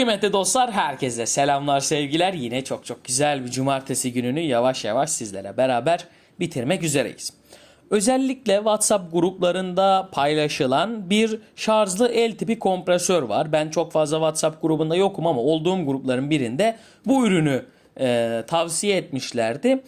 Kıymetli dostlar herkese selamlar sevgiler. Yine çok çok güzel bir cumartesi gününü yavaş yavaş sizlere beraber bitirmek üzereyiz. Özellikle WhatsApp gruplarında paylaşılan bir şarjlı el tipi kompresör var. Ben çok fazla WhatsApp grubunda yokum ama olduğum grupların birinde bu ürünü e, tavsiye etmişlerdi.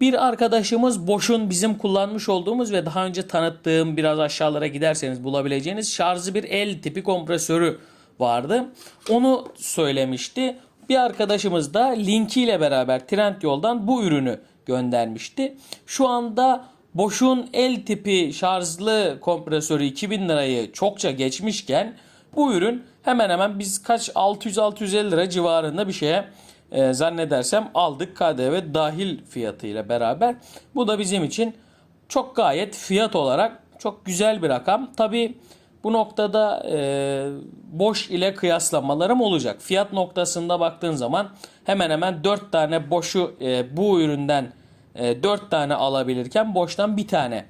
Bir arkadaşımız Bosch'un bizim kullanmış olduğumuz ve daha önce tanıttığım biraz aşağılara giderseniz bulabileceğiniz şarjlı bir el tipi kompresörü vardı. Onu söylemişti. Bir arkadaşımız da linkiyle beraber Trendyol'dan bu ürünü göndermişti. Şu anda Bosch'un el tipi şarjlı kompresörü 2000 lirayı çokça geçmişken bu ürün hemen hemen biz kaç 600-650 lira civarında bir şeye e, zannedersem aldık KDV dahil fiyatıyla beraber. Bu da bizim için çok gayet fiyat olarak çok güzel bir rakam. Tabi bu noktada e, Bosch ile kıyaslamalarım olacak. Fiyat noktasında baktığın zaman hemen hemen 4 tane Bosch'u e, bu üründen e, 4 tane alabilirken Bosch'tan bir tane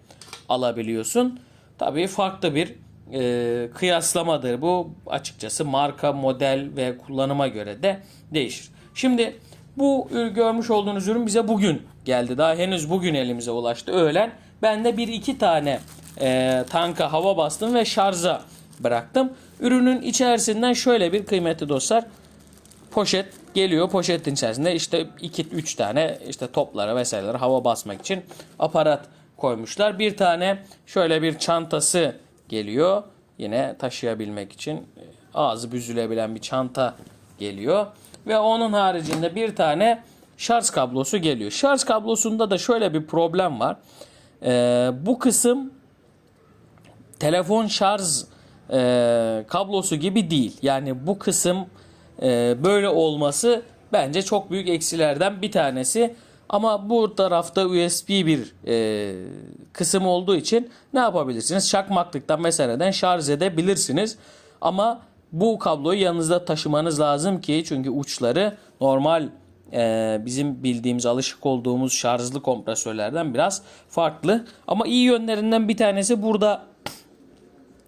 alabiliyorsun. Tabii farklı bir e, kıyaslamadır bu. Açıkçası marka, model ve kullanıma göre de değişir. Şimdi bu görmüş olduğunuz ürün bize bugün geldi. Daha henüz bugün elimize ulaştı. Öğlen ben de bir iki tane e, tanka hava bastım ve şarja bıraktım. Ürünün içerisinden şöyle bir kıymetli dostlar poşet geliyor. Poşetin içerisinde işte 2-3 tane işte toplara vesaireler hava basmak için aparat koymuşlar. Bir tane şöyle bir çantası geliyor. Yine taşıyabilmek için e, ağzı büzülebilen bir çanta geliyor. Ve onun haricinde bir tane şarj kablosu geliyor. Şarj kablosunda da şöyle bir problem var. Ee, bu kısım telefon şarj e, kablosu gibi değil. Yani bu kısım e, böyle olması bence çok büyük eksilerden bir tanesi. Ama bu tarafta USB bir e, kısım olduğu için ne yapabilirsiniz? Çakmaklıktan vesaireden şarj edebilirsiniz. Ama bu kabloyu yanınızda taşımanız lazım ki çünkü uçları normal e, bizim bildiğimiz alışık olduğumuz şarjlı kompresörlerden biraz farklı. Ama iyi yönlerinden bir tanesi burada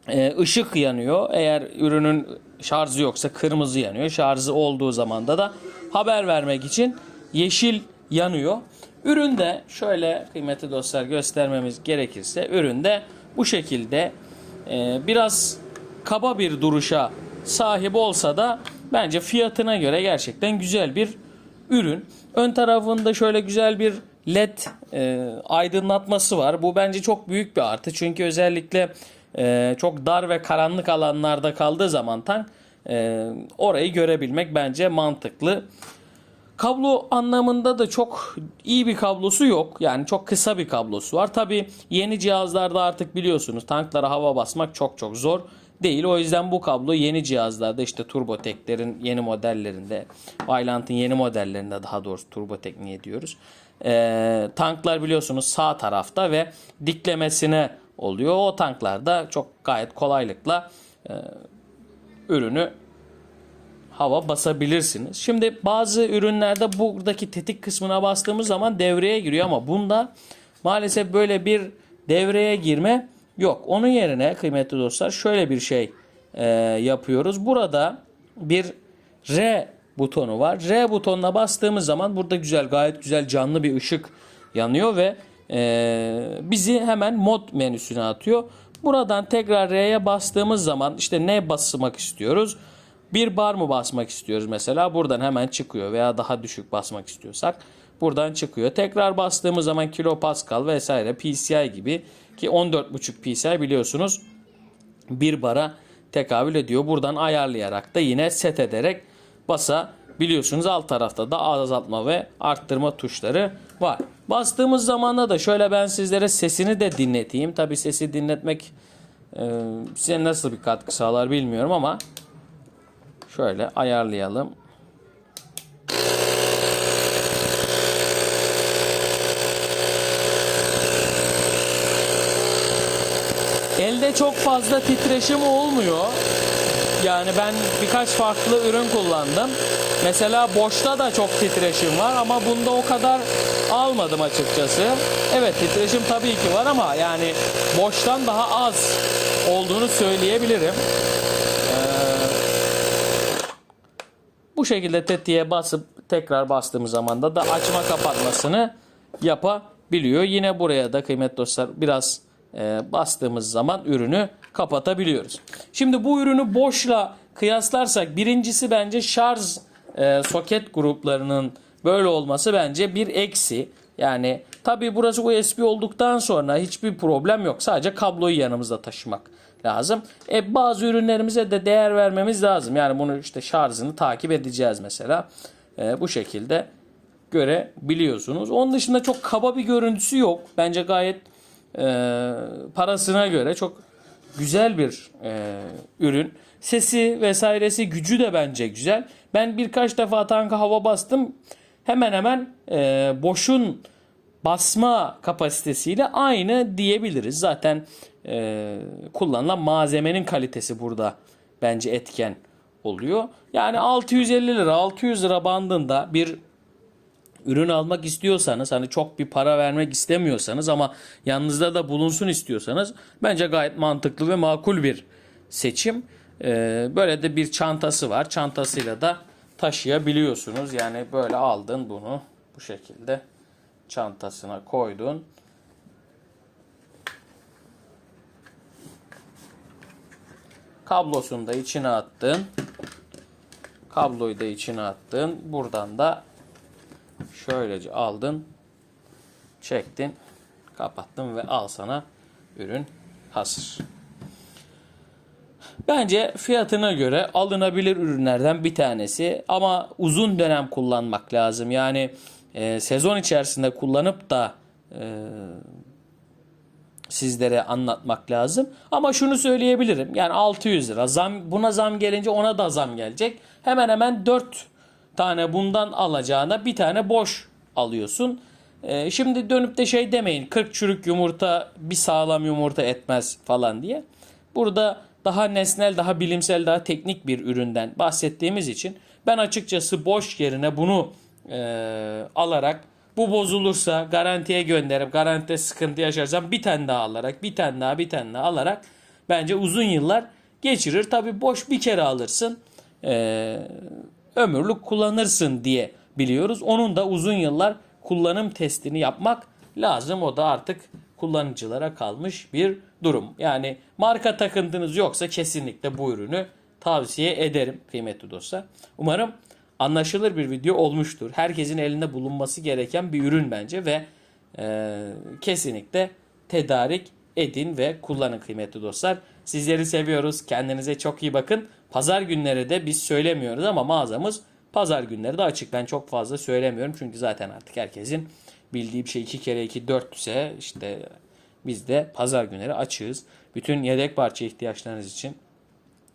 e, ışık yanıyor. Eğer ürünün şarjı yoksa kırmızı yanıyor. Şarjı olduğu zaman da da haber vermek için yeşil yanıyor. Üründe şöyle kıymetli dostlar göstermemiz gerekirse üründe bu şekilde e, biraz kaba bir duruşa sahip olsa da bence fiyatına göre gerçekten güzel bir ürün. Ön tarafında şöyle güzel bir led e, aydınlatması var. Bu bence çok büyük bir artı. Çünkü özellikle e, çok dar ve karanlık alanlarda kaldığı zaman tank e, orayı görebilmek bence mantıklı. Kablo anlamında da çok iyi bir kablosu yok. Yani çok kısa bir kablosu var. Tabi yeni cihazlarda artık biliyorsunuz tanklara hava basmak çok çok zor değil. O yüzden bu kablo yeni cihazlarda işte Turbotek'lerin yeni modellerinde, Vailant'ın yeni modellerinde daha doğrusu Turbotek niye diyoruz. Ee, tanklar biliyorsunuz sağ tarafta ve diklemesine oluyor. O tanklarda çok gayet kolaylıkla e, ürünü hava basabilirsiniz. Şimdi bazı ürünlerde buradaki tetik kısmına bastığımız zaman devreye giriyor ama bunda maalesef böyle bir devreye girme yok. Onun yerine kıymetli dostlar şöyle bir şey e, yapıyoruz. Burada bir R butonu var. R butonuna bastığımız zaman burada güzel gayet güzel canlı bir ışık yanıyor ve e, bizi hemen mod menüsüne atıyor. Buradan tekrar R'ye bastığımız zaman işte ne basmak istiyoruz? Bir bar mı basmak istiyoruz mesela buradan hemen çıkıyor veya daha düşük basmak istiyorsak buradan çıkıyor. Tekrar bastığımız zaman kilopascal vesaire PCI gibi ki 14.5 PCI biliyorsunuz bir bara tekabül ediyor. Buradan ayarlayarak da yine set ederek basa biliyorsunuz alt tarafta da azaltma ve arttırma tuşları var. Bastığımız zamanda da şöyle ben sizlere sesini de dinleteyim. Tabi sesi dinletmek e, size nasıl bir katkı sağlar bilmiyorum ama Şöyle ayarlayalım. Elde çok fazla titreşim olmuyor. Yani ben birkaç farklı ürün kullandım. Mesela boşta da çok titreşim var ama bunda o kadar almadım açıkçası. Evet titreşim tabii ki var ama yani boştan daha az olduğunu söyleyebilirim. Bu şekilde tetiğe basıp tekrar bastığımız zaman da, da açma kapatmasını yapabiliyor. Yine buraya da kıymetli dostlar biraz e, bastığımız zaman ürünü kapatabiliyoruz. Şimdi bu ürünü boşla kıyaslarsak birincisi bence şarj e, soket gruplarının böyle olması bence bir eksi. Yani tabi burası USB olduktan sonra hiçbir problem yok. Sadece kabloyu yanımızda taşımak lazım. E, bazı ürünlerimize de değer vermemiz lazım. Yani bunu işte şarjını takip edeceğiz mesela. E, bu şekilde görebiliyorsunuz. Onun dışında çok kaba bir görüntüsü yok. Bence gayet e, parasına göre çok güzel bir e, ürün. Sesi vesairesi gücü de bence güzel. Ben birkaç defa tanka hava bastım. Hemen hemen e, boşun basma kapasitesiyle aynı diyebiliriz. Zaten e, kullanılan malzemenin kalitesi burada bence etken oluyor. Yani 650 lira 600 lira bandında bir ürün almak istiyorsanız hani çok bir para vermek istemiyorsanız ama yanınızda da bulunsun istiyorsanız bence gayet mantıklı ve makul bir seçim. Ee, böyle de bir çantası var. Çantasıyla da taşıyabiliyorsunuz. Yani böyle aldın bunu bu şekilde çantasına koydun. Kablosunu da içine attın. Kabloyu da içine attın. Buradan da şöylece aldın. Çektin. Kapattın ve al sana ürün hazır. Bence fiyatına göre alınabilir ürünlerden bir tanesi ama uzun dönem kullanmak lazım. Yani e, sezon içerisinde kullanıp da e, sizlere anlatmak lazım. Ama şunu söyleyebilirim. Yani 600 lira. Zam, buna zam gelince ona da zam gelecek. Hemen hemen 4 tane bundan alacağına bir tane boş alıyorsun. Ee, şimdi dönüp de şey demeyin 40 çürük yumurta bir sağlam yumurta etmez falan diye. Burada daha nesnel, daha bilimsel, daha teknik bir üründen bahsettiğimiz için ben açıkçası boş yerine bunu e, alarak bu bozulursa garantiye gönderip garantide sıkıntı yaşarsam bir tane daha alarak bir tane daha bir tane daha alarak bence uzun yıllar geçirir. Tabi boş bir kere alırsın e, ömürlük kullanırsın diye biliyoruz. Onun da uzun yıllar kullanım testini yapmak lazım. O da artık kullanıcılara kalmış bir durum. Yani marka takıntınız yoksa kesinlikle bu ürünü tavsiye ederim kıymetli dostlar. Umarım anlaşılır bir video olmuştur. Herkesin elinde bulunması gereken bir ürün bence ve e, kesinlikle tedarik edin ve kullanın kıymetli dostlar. Sizleri seviyoruz. Kendinize çok iyi bakın. Pazar günleri de biz söylemiyoruz ama mağazamız pazar günleri de açık. Ben çok fazla söylemiyorum çünkü zaten artık herkesin bildiği bir şey 2 kere 2 4 ise işte biz de pazar günleri açığız. Bütün yedek parça ihtiyaçlarınız için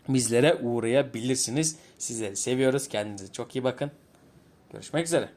bizlere uğrayabilirsiniz. Sizleri seviyoruz. Kendinize çok iyi bakın. Görüşmek üzere.